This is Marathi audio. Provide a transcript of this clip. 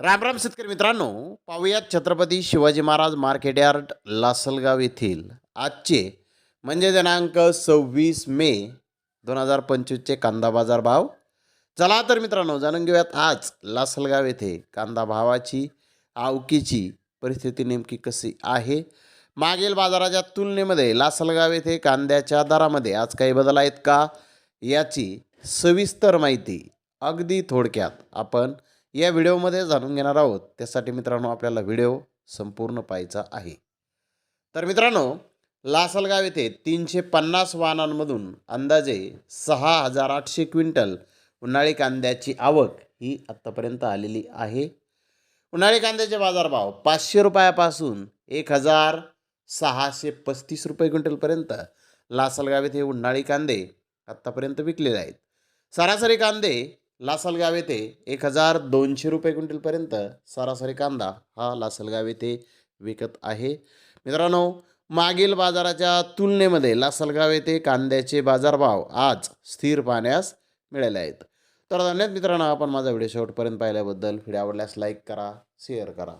राम राम शेतकरी मित्रांनो पाहूयात छत्रपती शिवाजी महाराज मार्केट यार्ड लासलगाव येथील आजचे म्हणजे दिनांक सव्वीस मे दोन हजार पंचवीसचे कांदा बाजार भाव. चला तर मित्रांनो जाणून घेऊयात आज लासलगाव येथे कांदा भावाची आवकीची परिस्थिती नेमकी कशी आहे? मागील बाजाराच्या तुलनेमध्ये लासलगाव येथे कांद्याच्या दरामध्ये आज काही बदल आहेत का? याची सविस्तर माहिती अगदी थोडक्यात आपण या व्हिडिओमध्ये जाणून घेणार आहोत. त्यासाठी मित्रांनो आपल्याला व्हिडिओ संपूर्ण पाहायचा आहे. तर मित्रांनो लासलगाव येथे तीनशे पन्नास वाहनांमधून अंदाजे सहा हजार आठशे क्विंटल उन्हाळी कांद्याची आवक ही आत्तापर्यंत आलेली आहे. उन्हाळी कांद्याचे बाजारभाव पाचशे रुपयापासून एक हजार सहाशे पस्तीस रुपये क्विंटलपर्यंत लासलगाव येथे उन्हाळी कांदे आत्तापर्यंत विकलेले आहेत. सरासरी कांदे लासलगाव येथे एक हजार दोनशे रुपये क्विंटलपर्यंत सरासरी कांदा हा लासलगाव येथे विकत आहे. मित्रांनो मागील बाजाराच्या तुलनेमध्ये लासलगाव येथे कांद्याचे बाजारभाव आज स्थिर पाहण्यास मिळाले आहेत. तर धन्यवाद मित्रांनो आपण माझा व्हिडिओ शेवटपर्यंत पाहिल्याबद्दल. व्हिडिओ आवडल्यास लाईक करा शेअर करा.